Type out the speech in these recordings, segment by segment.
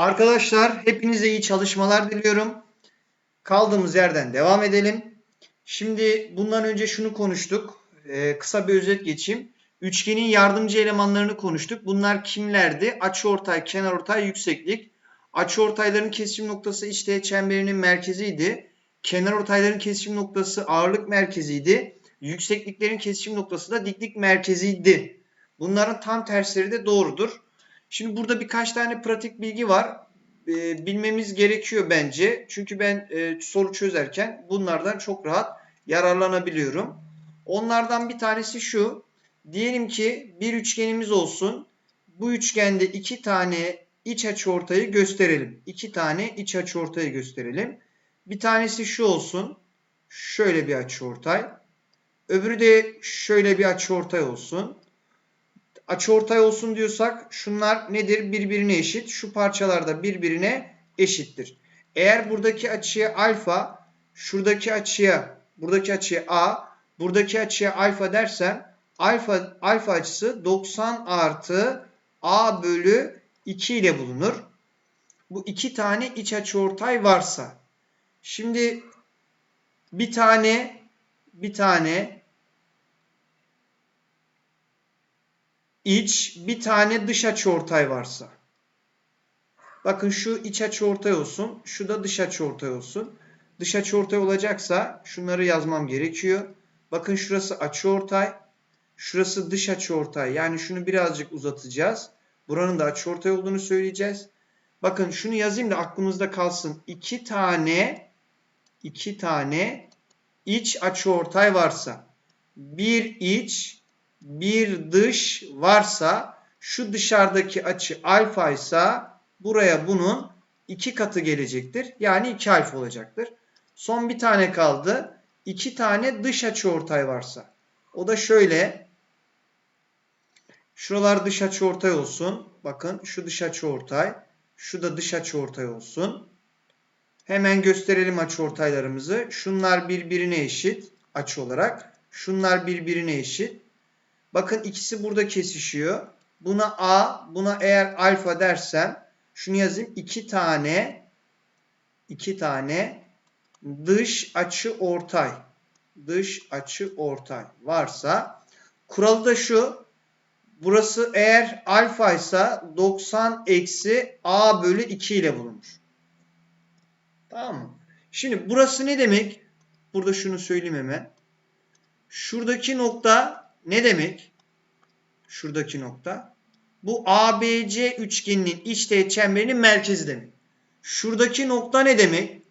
Arkadaşlar hepinize iyi çalışmalar diliyorum. Kaldığımız yerden devam edelim. Şimdi bundan önce şunu konuştuk. Ee, kısa bir özet geçeyim. Üçgenin yardımcı elemanlarını konuştuk. Bunlar kimlerdi? Açıortay, kenarortay, yükseklik. Açıortayların kesişim noktası iç çemberinin merkeziydi. Kenarortayların kesişim noktası ağırlık merkeziydi. Yüksekliklerin kesişim noktası da diklik merkeziydi. Bunların tam tersleri de doğrudur. Şimdi burada birkaç tane pratik bilgi var. Ee, bilmemiz gerekiyor bence. Çünkü ben e, soru çözerken bunlardan çok rahat yararlanabiliyorum. Onlardan bir tanesi şu. Diyelim ki bir üçgenimiz olsun. Bu üçgende iki tane iç açıortayı gösterelim. İki tane iç açıortayı gösterelim. Bir tanesi şu olsun. Şöyle bir açıortay. Öbürü de şöyle bir açıortay olsun. Açıortay olsun diyorsak şunlar nedir? Birbirine eşit. Şu parçalar da birbirine eşittir. Eğer buradaki açıya alfa, şuradaki açıya, buradaki açıya a, buradaki açıya alfa dersem alfa, alfa açısı 90 artı a bölü 2 ile bulunur. Bu iki tane iç açıortay varsa. Şimdi bir tane bir tane iç, bir tane dış açıortay varsa. Bakın şu iç açıortay olsun, şu da dış açıortay olsun. Dış açıortay olacaksa şunları yazmam gerekiyor. Bakın şurası açıortay, şurası dış açıortay. Yani şunu birazcık uzatacağız. Buranın da açıortay olduğunu söyleyeceğiz. Bakın şunu yazayım da aklımızda kalsın. İki tane iki tane iç açıortay varsa bir iç bir dış varsa şu dışarıdaki açı alfa ise buraya bunun iki katı gelecektir. Yani 2 alfa olacaktır. Son bir tane kaldı. İki tane dış açıortay varsa. O da şöyle. Şuralar dış açıortay olsun. Bakın şu dış açıortay. Şu da dış açıortay olsun. Hemen gösterelim açıortaylarımızı. Şunlar birbirine eşit açı olarak. Şunlar birbirine eşit. Bakın ikisi burada kesişiyor. Buna A, buna eğer alfa dersem şunu yazayım. iki tane iki tane dış açı ortay. Dış açı ortay varsa kuralı da şu. Burası eğer alfa ise 90 eksi A bölü 2 ile bulunur. Tamam mı? Şimdi burası ne demek? Burada şunu söyleyeyim hemen. Şuradaki nokta ne demek? Şuradaki nokta. Bu ABC üçgeninin iç teğet çemberinin merkezi demek. Şuradaki nokta ne demek?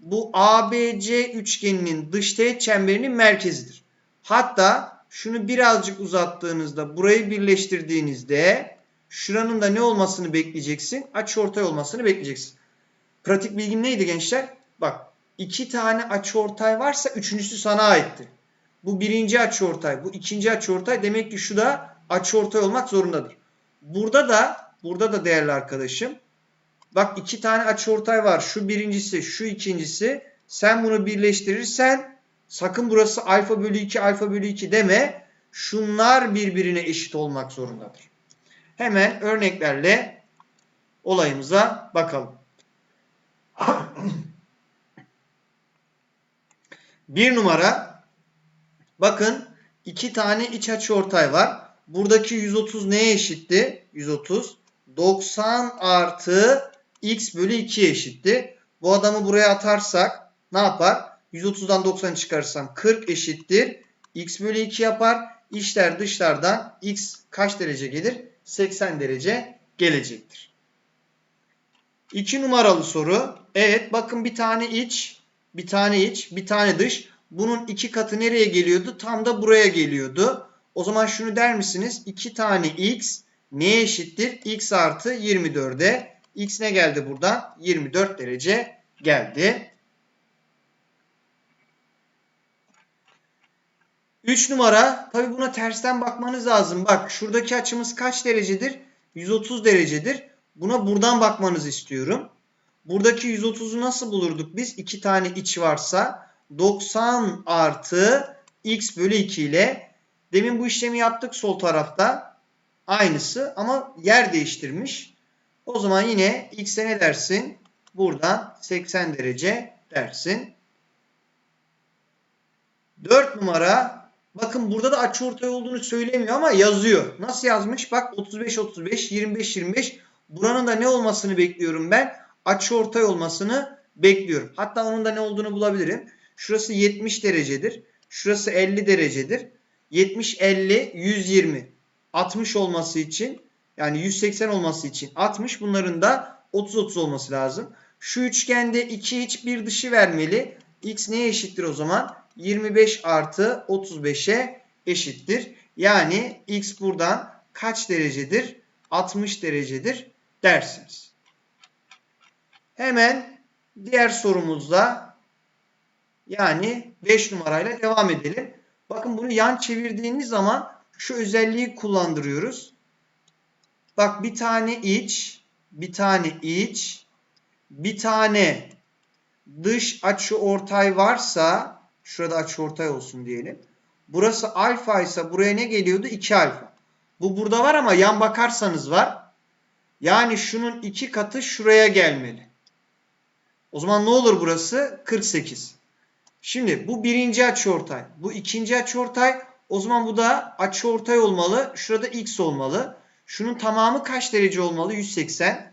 Bu ABC üçgeninin dış teğet çemberinin merkezidir. Hatta şunu birazcık uzattığınızda, burayı birleştirdiğinizde şuranın da ne olmasını bekleyeceksin? Açıortay olmasını bekleyeceksin. Pratik bilgim neydi gençler? Bak iki tane açıortay varsa üçüncüsü sana aitti. Bu birinci açıortay, bu ikinci açıortay. Demek ki şu da açıortay olmak zorundadır. Burada da, burada da değerli arkadaşım. Bak iki tane açıortay var. Şu birincisi, şu ikincisi. Sen bunu birleştirirsen sakın burası alfa bölü 2, alfa bölü 2 deme. Şunlar birbirine eşit olmak zorundadır. Hemen örneklerle olayımıza bakalım. Bir numara bakın iki tane iç açıortay var. Buradaki 130 neye eşitti? 130. 90 artı x bölü 2'ye eşitti. Bu adamı buraya atarsak ne yapar? 130'dan 90'ı çıkarırsam 40 eşittir. x bölü 2 yapar. İçler dışlardan x kaç derece gelir? 80 derece gelecektir. 2 numaralı soru. Evet bakın bir tane iç, bir tane iç, bir tane dış. Bunun iki katı nereye geliyordu? Tam da buraya geliyordu. O zaman şunu der misiniz? 2 tane x neye eşittir? x artı 24'e. x ne geldi buradan? 24 derece geldi. 3 numara. Tabi buna tersten bakmanız lazım. Bak şuradaki açımız kaç derecedir? 130 derecedir. Buna buradan bakmanızı istiyorum. Buradaki 130'u nasıl bulurduk biz? 2 tane iç varsa 90 artı x bölü 2 ile demin bu işlemi yaptık sol tarafta. Aynısı ama yer değiştirmiş. O zaman yine x'e ne dersin? Buradan 80 derece dersin. 4 numara bakın burada da açıortay olduğunu söylemiyor ama yazıyor. Nasıl yazmış? Bak 35 35 25 25 buranın da ne olmasını bekliyorum ben? Açıortay olmasını bekliyorum. Hatta onun da ne olduğunu bulabilirim. Şurası 70 derecedir. Şurası 50 derecedir. 70 50 120 60 olması için yani 180 olması için 60 bunların da 30 30 olması lazım. Şu üçgende 2 iç bir dışı vermeli. X neye eşittir o zaman? 25 artı 35'e eşittir. Yani X buradan kaç derecedir? 60 derecedir dersiniz. Hemen diğer sorumuzda yani 5 numarayla devam edelim. Bakın bunu yan çevirdiğiniz zaman şu özelliği kullandırıyoruz. Bak bir tane iç, bir tane iç, bir tane dış açı ortay varsa şurada açı ortay olsun diyelim. Burası alfa ise buraya ne geliyordu? 2 alfa. Bu burada var ama yan bakarsanız var. Yani şunun iki katı şuraya gelmeli. O zaman ne olur burası? 48. Şimdi bu birinci açıortay. Bu ikinci açıortay. O zaman bu da açıortay olmalı. Şurada x olmalı. Şunun tamamı kaç derece olmalı? 180.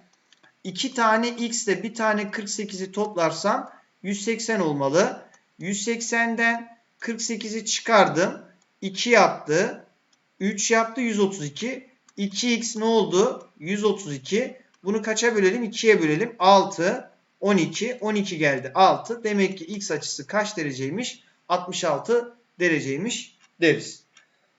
2 tane x ile bir tane 48'i toplarsam 180 olmalı. 180'den 48'i çıkardım. 2 yaptı. 3 yaptı 132. 2x ne oldu? 132. Bunu kaça bölelim? 2'ye bölelim. 6, 12, 12 geldi. 6. Demek ki x açısı kaç dereceymiş? 66 dereceymiş deriz.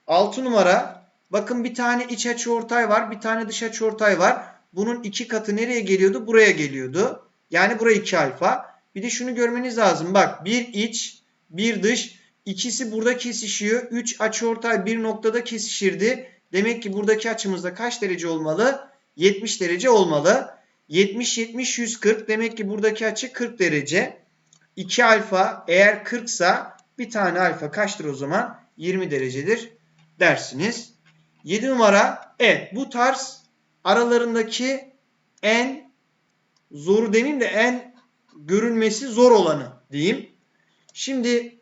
6 numara. Bakın bir tane iç açı ortay var. Bir tane dış açı ortay var. Bunun iki katı nereye geliyordu? Buraya geliyordu. Yani buraya 2 alfa. Bir de şunu görmeniz lazım. Bak bir iç, bir dış. İkisi burada kesişiyor. 3 açıortay bir noktada kesişirdi. Demek ki buradaki açımızda kaç derece olmalı? 70 derece olmalı. 70 70 140 demek ki buradaki açı 40 derece. 2 alfa eğer 40 sa bir tane alfa kaçtır o zaman? 20 derecedir dersiniz. 7 numara evet bu tarz aralarındaki en zoru demeyeyim de en görülmesi zor olanı diyeyim. Şimdi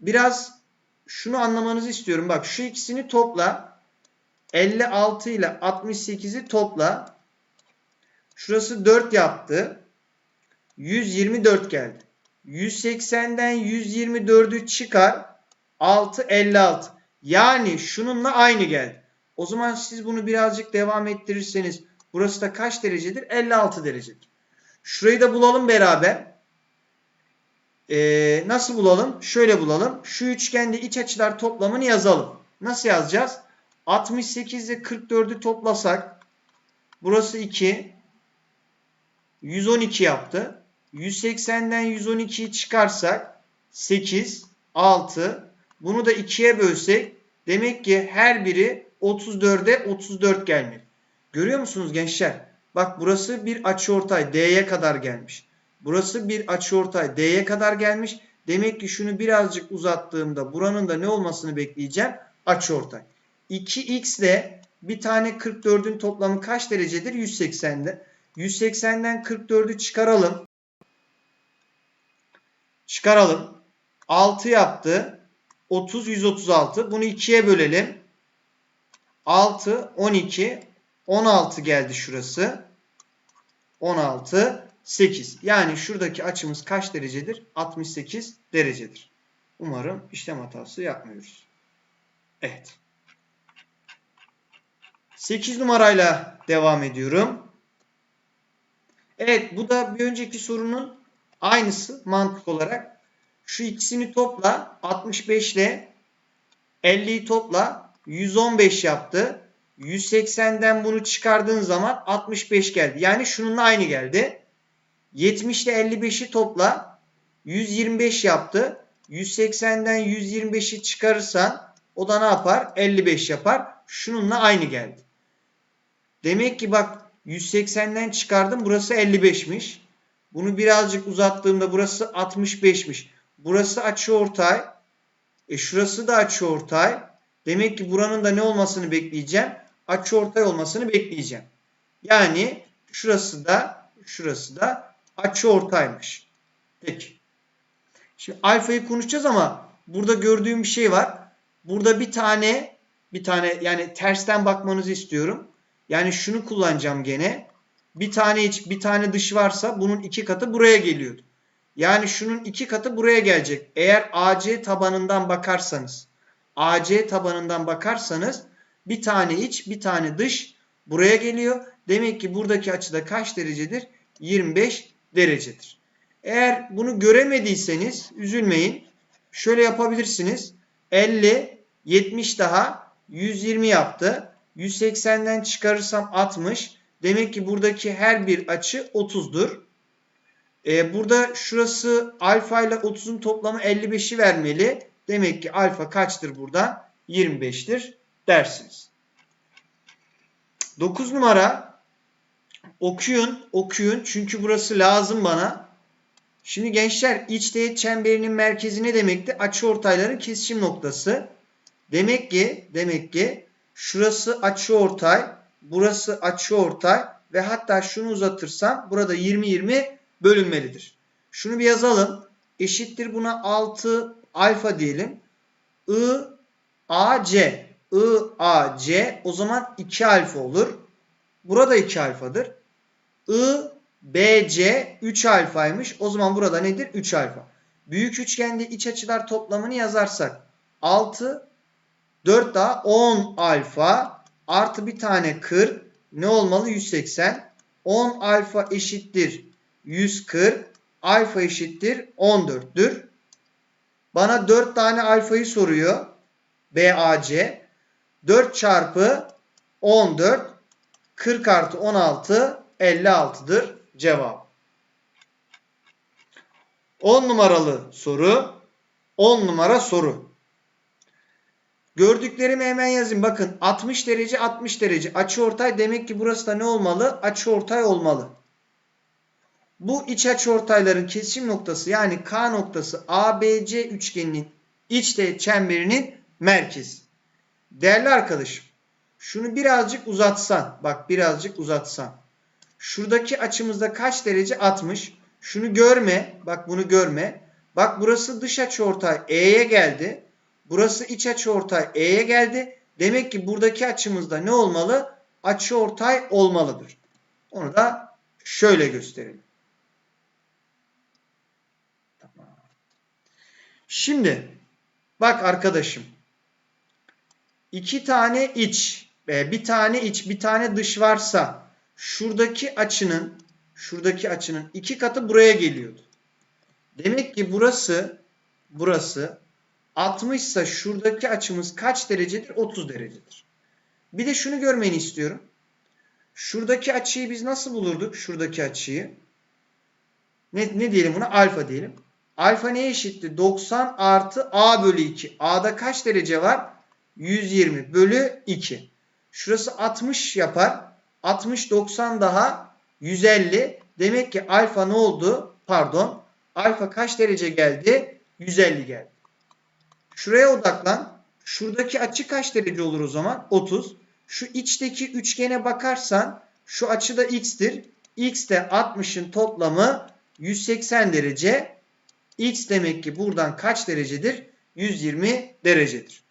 biraz şunu anlamanızı istiyorum. Bak şu ikisini topla. 56 ile 68'i topla. Şurası 4 yaptı. 124 geldi. 180'den 124'ü çıkar. 6 56. Yani şununla aynı geldi. O zaman siz bunu birazcık devam ettirirseniz burası da kaç derecedir? 56 derecedir. Şurayı da bulalım beraber. Ee, nasıl bulalım? Şöyle bulalım. Şu üçgende iç açılar toplamını yazalım. Nasıl yazacağız? 68 ile 44'ü toplasak burası 2 112 yaptı. 180'den 112'yi çıkarsak 8 6 bunu da 2'ye bölsek demek ki her biri 34'e 34 gelmeli. Görüyor musunuz gençler? Bak burası bir açıortay D'ye kadar gelmiş. Burası bir açıortay D'ye kadar gelmiş. Demek ki şunu birazcık uzattığımda buranın da ne olmasını bekleyeceğim? Açıortay. 2x ile bir tane 44'ün toplamı kaç derecedir? 180'de. 180'den 44'ü çıkaralım. Çıkaralım. 6 yaptı. 30, 136. Bunu 2'ye bölelim. 6, 12, 16 geldi şurası. 16, 8. Yani şuradaki açımız kaç derecedir? 68 derecedir. Umarım işlem hatası yapmıyoruz. Evet. 8 numarayla devam ediyorum. Evet bu da bir önceki sorunun aynısı mantık olarak. Şu ikisini topla 65 ile 50'yi topla 115 yaptı. 180'den bunu çıkardığın zaman 65 geldi. Yani şununla aynı geldi. 70 ile 55'i topla 125 yaptı. 180'den 125'i çıkarırsan o da ne yapar? 55 yapar. Şununla aynı geldi. Demek ki bak 180'den çıkardım. Burası 55'miş. Bunu birazcık uzattığımda burası 65'miş. Burası açıortay. E şurası da açıortay. Demek ki buranın da ne olmasını bekleyeceğim? Açıortay olmasını bekleyeceğim. Yani Şurası da şurası da açıortaymış. Peki. Şimdi alfayı konuşacağız ama burada gördüğüm bir şey var. Burada bir tane bir tane yani tersten bakmanızı istiyorum. Yani şunu kullanacağım gene. Bir tane iç, bir tane dış varsa bunun iki katı buraya geliyordu. Yani şunun iki katı buraya gelecek. Eğer AC tabanından bakarsanız, AC tabanından bakarsanız bir tane iç, bir tane dış buraya geliyor. Demek ki buradaki açıda kaç derecedir? 25 derecedir. Eğer bunu göremediyseniz üzülmeyin. Şöyle yapabilirsiniz. 50, 70 daha 120 yaptı. 180'den çıkarırsam 60. Demek ki buradaki her bir açı 30'dur. Ee, burada şurası alfa ile 30'un toplamı 55'i vermeli. Demek ki alfa kaçtır burada? 25'tir dersiniz. 9 numara okuyun, okuyun çünkü burası lazım bana. Şimdi gençler iç teğet çemberinin merkezi ne demekti? Açıortayların kesişim noktası. Demek ki demek ki şurası açıortay, burası açıortay ve hatta şunu uzatırsam burada 20 20 bölünmelidir. Şunu bir yazalım. Eşittir buna 6 alfa diyelim. I A C I A C o zaman 2 alfa olur. Burada 2 alfadır. I B C 3 alfaymış. O zaman burada nedir? 3 alfa. Büyük üçgende iç açılar toplamını yazarsak 6 4 daha 10 alfa artı bir tane 40 ne olmalı? 180. 10 alfa eşittir 140. Alfa eşittir 14'tür. Bana 4 tane alfayı soruyor. BAC. 4 çarpı 14 40 artı 16 56'dır cevap. 10 numaralı soru. 10 numara soru. Gördüklerimi hemen yazayım. Bakın 60 derece 60 derece. Açıortay demek ki burası da ne olmalı? Açıortay olmalı. Bu iç açıortayların kesişim noktası yani K noktası ABC üçgeninin iç teğet çemberinin merkezi. Değerli arkadaşım şunu birazcık uzatsan bak birazcık uzatsan. Şuradaki açımızda kaç derece? 60. Şunu görme. Bak bunu görme. Bak burası dış açıortay E'ye geldi. Burası iç açıortay E'ye geldi. Demek ki buradaki açımızda ne olmalı? Açıortay olmalıdır. Onu da şöyle gösterelim. Şimdi bak arkadaşım. iki tane iç bir tane iç bir tane dış varsa şuradaki açının şuradaki açının iki katı buraya geliyordu. Demek ki burası burası 60 ise şuradaki açımız kaç derecedir? 30 derecedir. Bir de şunu görmeni istiyorum. Şuradaki açıyı biz nasıl bulurduk? Şuradaki açıyı. Ne, ne diyelim buna? Alfa diyelim. Alfa neye eşitti? 90 artı A bölü 2. A'da kaç derece var? 120 bölü 2. Şurası 60 yapar. 60 90 daha 150. Demek ki alfa ne oldu? Pardon. Alfa kaç derece geldi? 150 geldi. Şuraya odaklan. Şuradaki açı kaç derece olur o zaman? 30. Şu içteki üçgene bakarsan şu açı da x'tir. x de 60'ın toplamı 180 derece. x demek ki buradan kaç derecedir? 120 derecedir.